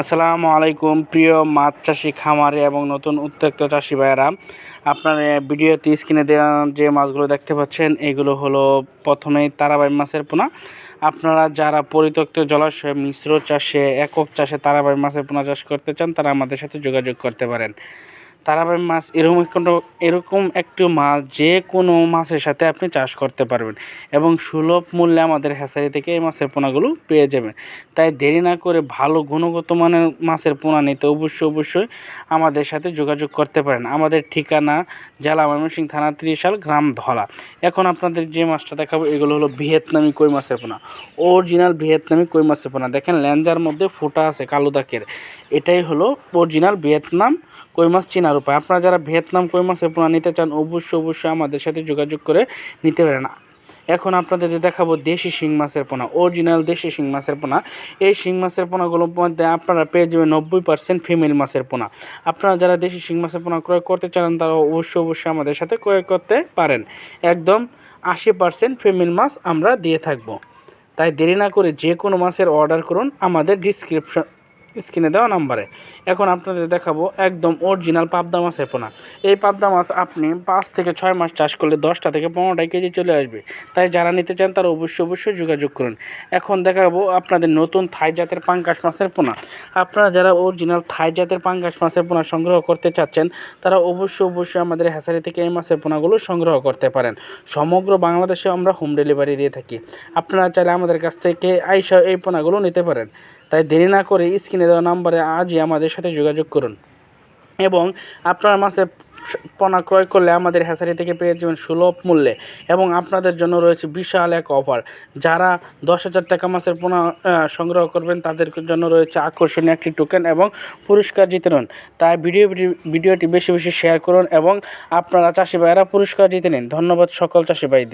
আসসালামু আলাইকুম, প্রিয় মাছ চাষি খামারে এবং নতুন উত্তক্ত চাষি ভাইয়েরা। আপনার ভিডিওতে স্ক্রিনে দেওয়া যে মাছগুলো দেখতে পাচ্ছেন, এগুলো হলো প্রথমেই তারাবাই মাছের পোনা। আপনারা যারা পরিত্যক্ত জলাশয়ে মিশ্র চাষে, একক চাষে তারাবাই মাছের পোনা চাষ করতে চান, তারা আমাদের সাথে যোগাযোগ করতে পারেন। তারাবাই মাছ এরকম কোনো, এরকম একটি মাছ যে কোনো মাছের সাথে আপনি চাষ করতে পারবেন এবং সুলভ মূল্যে আমাদের হ্যাচারি থেকে এই মাছের পোনাগুলো পেয়ে যাবেন। তাই দেরি না করে ভালো গুণগত মানের মাছের পোনা নিতে অবশ্যই অবশ্যই আমাদের সাথে যোগাযোগ করতে পারেন। আমাদের ঠিকানা জেলা ময়মনসিংহ থানা ত্রিশাল, গ্রাম ধলা। এখন আপনাদের যে মাছটা দেখাবো, এগুলো হলো ভিয়েতনামি কই মাছের পোনা। অরিজিনাল ভিয়েতনামি কই মাছের পোনা। দেখেন ল্যাঞ্জার মধ্যে ফোটা আছে, কালো দাগের। এটাই হলো অরিজিনাল ভিয়েতনাম কই মাছ চেনার উপায়। আপনারা যারা ভিয়েতনাম কই মাছের পোনা নিতে চান, অবশ্যই অবশ্যই আমাদের সাথে যোগাযোগ করে নিতে পারেন। এখন আপনাদের দেখাবো দেশি শিং মাছের পোনা, অরিজিনাল দেশি শিং মাছের পোনা। এই শিং মাছের পোনাগুলোর মধ্যে আপনারা পেয়ে যাবেন নব্বই পার্সেন্ট ফিমেল মাছের পোনা। আপনারা যারা দেশি শিং মাছের পোনা ক্রয় করতে চান, তারা অবশ্যই অবশ্যই আমাদের সাথে ক্রয় করতে পারেন। একদম আশি পার্সেন্ট ফিমেল মাছ আমরা দিয়ে থাকব। তাই দেরি না করে যে কোনো মাছের অর্ডার করুন আমাদের ডিসক্রিপশন স্ক্রিনে দেওয়া নাম্বারে। এখন আপনাদের দেখাবো একদম অরিজিনাল পাবদা মাছের পোনা। এই পাবদা মাছ আপনি পাঁচ থেকে ছয় মাস চাষ করলে দশটা থেকে পনেরোটা কেজি চলে আসবে। তাই যারা নিতে চান তারা অবশ্যই অবশ্যই যোগাযোগ করুন। এখন দেখাবো আপনাদের নতুন থাই জাতের পাঙ্কাশ মাছের পোনা। আপনারা যারা অরিজিনাল থাই জাতের পাঙ্কাশ মাছের পোনা সংগ্রহ করতে চাচ্ছেন, তারা অবশ্যই অবশ্যই আমাদের হ্যাসারি থেকে এই মাছের পোনাগুলো সংগ্রহ করতে পারেন। সমগ্র বাংলাদেশে আমরা হোম ডেলিভারি দিয়ে থাকি। আপনারা চাইলে আমাদের কাছ থেকে আইসা এই পোনাগুলো নিতে পারেন। তাই দেরি না করে স্ক্রিনে দেওয়া নাম্বারে আজই আমাদের সাথে যোগাযোগ করুন। এবং আপনার মাসে পণা ক্রয় করলে আমাদের হ্যাচারি থেকে পেয়ে যাবেন সুলভ মূল্যে এবং আপনাদের জন্য রয়েছে বিশাল এক অফার। যারা দশ হাজার টাকা মাছের পোনা সংগ্রহ করবেন, তাদের জন্য রয়েছে আকর্ষণীয় একটি টোকেন এবং পুরস্কার জিতে নিন। তাই ভিডিও, ভিডিওটি বেশি বেশি শেয়ার করুন এবং আপনারা চাষি ভাইয়েরা পুরস্কার জিতে নিন। ধন্যবাদ সকল চাষি ভাইদের।